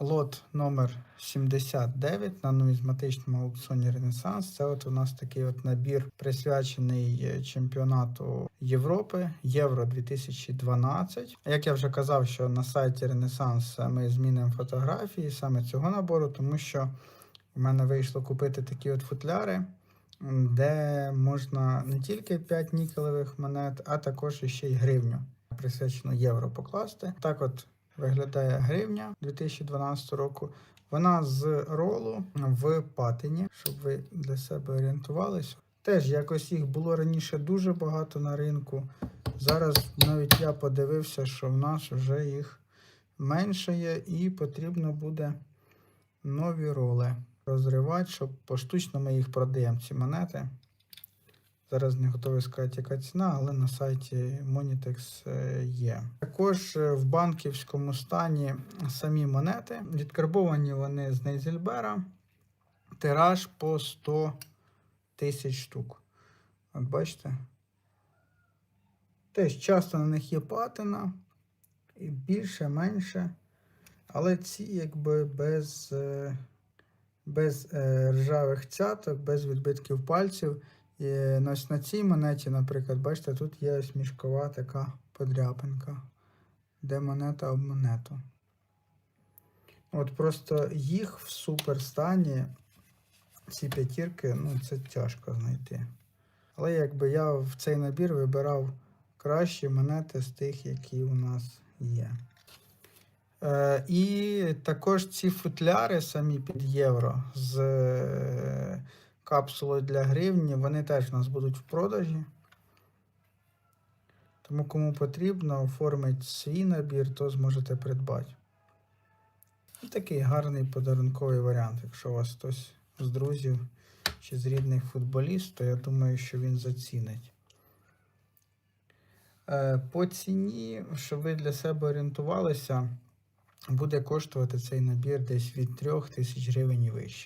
лот номер 79 на нумізматичному аукціоні Ренесанс. Це от у нас такий от набір присвячений е, чемпіонату Європи Євро 2012. Як я вже казав, що на сайті Ренесанс ми змінимо фотографії саме цього набору, тому що у мене вийшло купити такі от футляри, де можна не тільки 5 нікелевих монет, а також ще й гривню, присвячену євро покласти. Так от виглядає гривня 2012 року. Вона з ролу в патині, щоб ви для себе орієнтувалися. Теж якось їх було раніше дуже багато на ринку. Зараз навіть я подивився, що в нас вже їх менше є, і потрібно буде нові роли розривати, щоб поштучно ми їх продаємо, ці монети. Зараз не готовий сказати, яка ціна, але на сайті Monitex е, є. Також е, в банківському стані самі монети. Відкарбовані вони з Нейзельбера. Тираж по 100 тисяч штук. От бачите? Теж часто на них є патина. І більше, менше. Але ці якби без, е, без ржавих цяток, без відбитків пальців. І на, ось на цій монеті, наприклад, бачите, тут є ось мішкова така подряпинка, де монета об монету. От просто їх в суперстані, ці п'ятірки, ну це тяжко знайти. Але якби я в цей набір вибирав кращі монети з тих, які у нас є. Е, і також ці футляри самі під євро з капсулою для гривні, вони теж у нас будуть в продажі. Тому кому потрібно оформити свій набір, то зможете придбати. Такий гарний подарунковий варіант. Якщо у вас хтось з друзів чи з рідних футболіст, то я думаю, що він зацінить. Е, По ціні, щоб ви для себе орієнтувалися, буде коштувати цей набір десь від 3 тисяч гривень і вище.